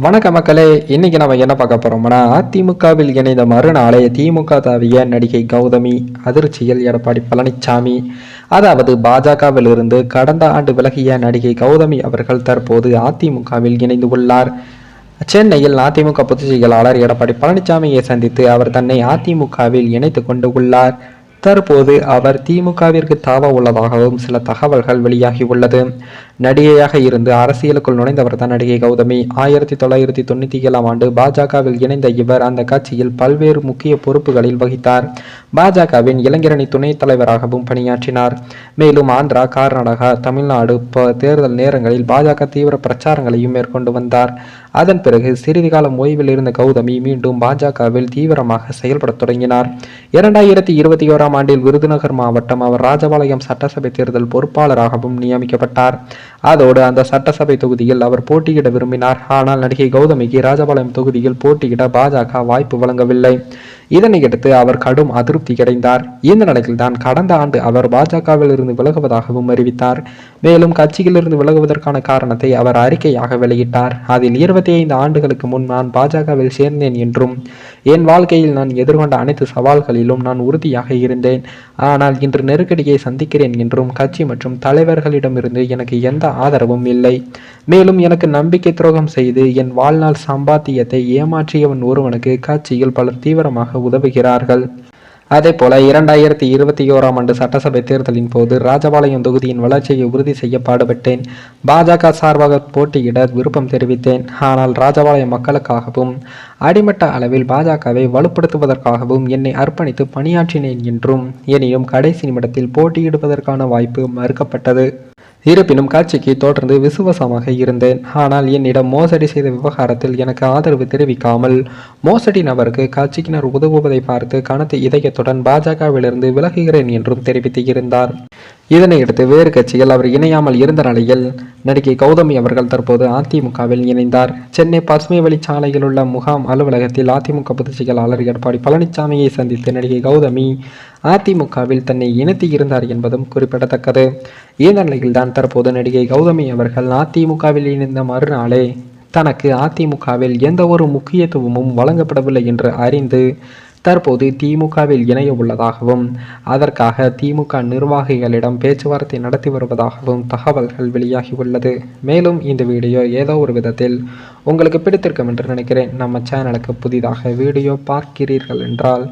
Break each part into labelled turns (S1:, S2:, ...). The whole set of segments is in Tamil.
S1: வணக்க மக்களே இன்னைக்கு நம்ம என்ன பார்க்க போறோம்னா அதிமுகவில் இணைந்த மறுநாளே திமுக தாவிய நடிகை கௌதமி அதிர்ச்சியில் எடப்பாடி பழனிசாமி அதாவது பாஜகவில் இருந்து கடந்த ஆண்டு விலகிய நடிகை கௌதமி அவர்கள் தற்போது அதிமுகவில் இணைந்து உள்ளார். சென்னையில் அதிமுக பொதுச் செயலாளர் எடப்பாடி பழனிசாமியை சந்தித்து அவர் தன்னை அதிமுகவில் இணைத்து கொண்டு உள்ளார். தற்போது அவர் திமுகவிற்கு தாவ உள்ளதாகவும் சில தகவல்கள் வெளியாகி உள்ளது. நடிகையாக இருந்து அரசியலுக்குள் நுழைந்தவர் தான் நடிகை கௌதமி. ஆயிரத்தி தொள்ளாயிரத்தி தொண்ணூற்றி ஏழாம் ஆண்டு பாஜகவில் இணைந்த இவர் அந்த கட்சியில் பல்வேறு முக்கிய பொறுப்புகளில் வகித்தார். பாஜகவின் இளைஞரணி துணைத் தலைவராகவும் பணியாற்றினார். மேலும் ஆந்திரா கர்நாடகா தமிழ்நாடு ப- தேர்தல் நேரங்களில் பாஜக தீவிர பிரச்சாரங்களையும் மேற்கொண்டு வந்தார். அதன் பிறகு சிறிது காலம் ஓய்வில் இருந்த கௌதமி மீண்டும் பாஜகவில் தீவிரமாக செயல்படத் தொடங்கினார். இரண்டாயிரத்தி இருபத்தி ஓராம் ஆண்டில் விருதுநகர் மாவட்டம் அவர் ராஜபாளையம் சட்டசபை தேர்தல் பொறுப்பாளராகவும் நியமிக்கப்பட்டார். அதோடு அந்த சட்டசபை தொகுதியில் அவர் போட்டியிட விரும்பினார். ஆனால் நடிகை கௌதமிக்கு ராஜபாளையம் தொகுதியில் போட்டியிட பாஜக வாய்ப்பு வழங்கவில்லை. இதனையடுத்து அவர் கடும் அதிருப்தி அடைந்தார். இந்த நிலையில் தான் கடந்த ஆண்டு அவர் பாஜகவில் இருந்து விலகுவதாகவும் அறிவித்தார். மேலும் கட்சியிலிருந்து விலகுவதற்கான காரணத்தை அவர் அறிக்கையாக வெளியிட்டார். அதில் இருபத்தி ஐந்து ஆண்டுகளுக்கு முன் நான் பாஜகவில் சேர்ந்தேன் என்றும் என் வாழ்க்கையில் நான் எதிர்கொண்ட அனைத்து சவால்களிலும் நான் உறுதியாக இருந்தேன். ஆனால் இன்று நெருக்கடியை சந்திக்கிறேன் என்றும் கட்சி மற்றும் தலைவர்களிடமிருந்து எனக்கு எந்த ஆதரவும் இல்லை. மேலும் எனக்கு நம்பிக்கை துரோகம் செய்து என் வாழ்நாள் சம்பாத்தியத்தை ஏமாற்றியவன் ஒருவனுக்கு கட்சியில் பலர் தீவிரமாக உதவுகிறார்கள். அதேபோல இரண்டாயிரத்தி இருபத்தி ஓராம் ஆண்டு சட்டசபை தேர்தலின் போது ராஜபாளையம் தொகுதியின் வளர்ச்சியை உறுதி செய்ய பாடுபட்டேன். பாஜக சார்பாக போட்டியிட விருப்பம் தெரிவித்தேன். ஆனால் ராஜபாளையம் மக்களுக்காகவும் அடிமட்ட அளவில் பாஜகவை வலுப்படுத்துவதற்காகவும் என்னை அர்ப்பணித்து பணியாற்றினேன் என்றும் எனினும் கடைசி நிமிடத்தில் போட்டியிடுவதற்கான வாய்ப்பு மறுக்கப்பட்டது. இருப்பினும் கட்சிக்கு தொடர்ந்து விசுவாசமாக இருந்தேன். ஆனால் என்னிடம் மோசடி செய்த விவகாரத்தில் எனக்கு ஆதரவு தெரிவிக்காமல் மோசடி நபருக்கு கட்சியினர் உதவுவதை பார்த்து கனத்த இதயத்துடன் பாஜகவிலிருந்து விலகுகிறேன் என்றும் தெரிவித்து இருந்தார். இதனையடுத்து வேறு கட்சியில் அவர் இணையாமல் இருந்த நிலையில் நடிகை கௌதமி அவர்கள் தற்போது அதிமுகவில் இணைந்தார். சென்னை பசுமை வழிச்சாலையில் உள்ள முகாம் அலுவலகத்தில் அதிமுக பொதுச் செயலாளர் எடப்பாடி பழனிசாமியை சந்தித்து நடிகை கௌதமி அதிமுகவில் தன்னை இணைத்து இருந்தார் என்பதும் குறிப்பிடத்தக்கது. இந்த நிலையில்தான் தற்போது நடிகை கௌதமி அவர்கள் அதிமுகவில் இணைந்த மறுநாளே தனக்கு அதிமுகவில் எந்த ஒரு முக்கியத்துவமும் வழங்கப்படவில்லை என்று அறிந்து தற்போது திமுகவில் இணைய உள்ளதாகவும் அதற்காக திமுக நிர்வாகிகளிடம் பேச்சுவார்த்தை நடத்தி வருவதாகவும் தகவல்கள் வெளியாகி உள்ளது. மேலும் இந்த வீடியோ ஏதோ ஒரு விதத்தில் உங்களுக்கு பிடித்திருக்கும் என்று நினைக்கிறேன். நம்ம சேனலுக்கு புதிதாக வீடியோ பார்க்கிறீர்கள் என்றால்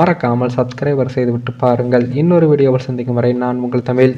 S1: மறக்காமல் சப்ஸ்கிரைபர் செய்துவிட்டு பாருங்கள். இன்னொரு வீடியோவில் சந்திக்கும் வரை நான் உங்கள் தமிழ்.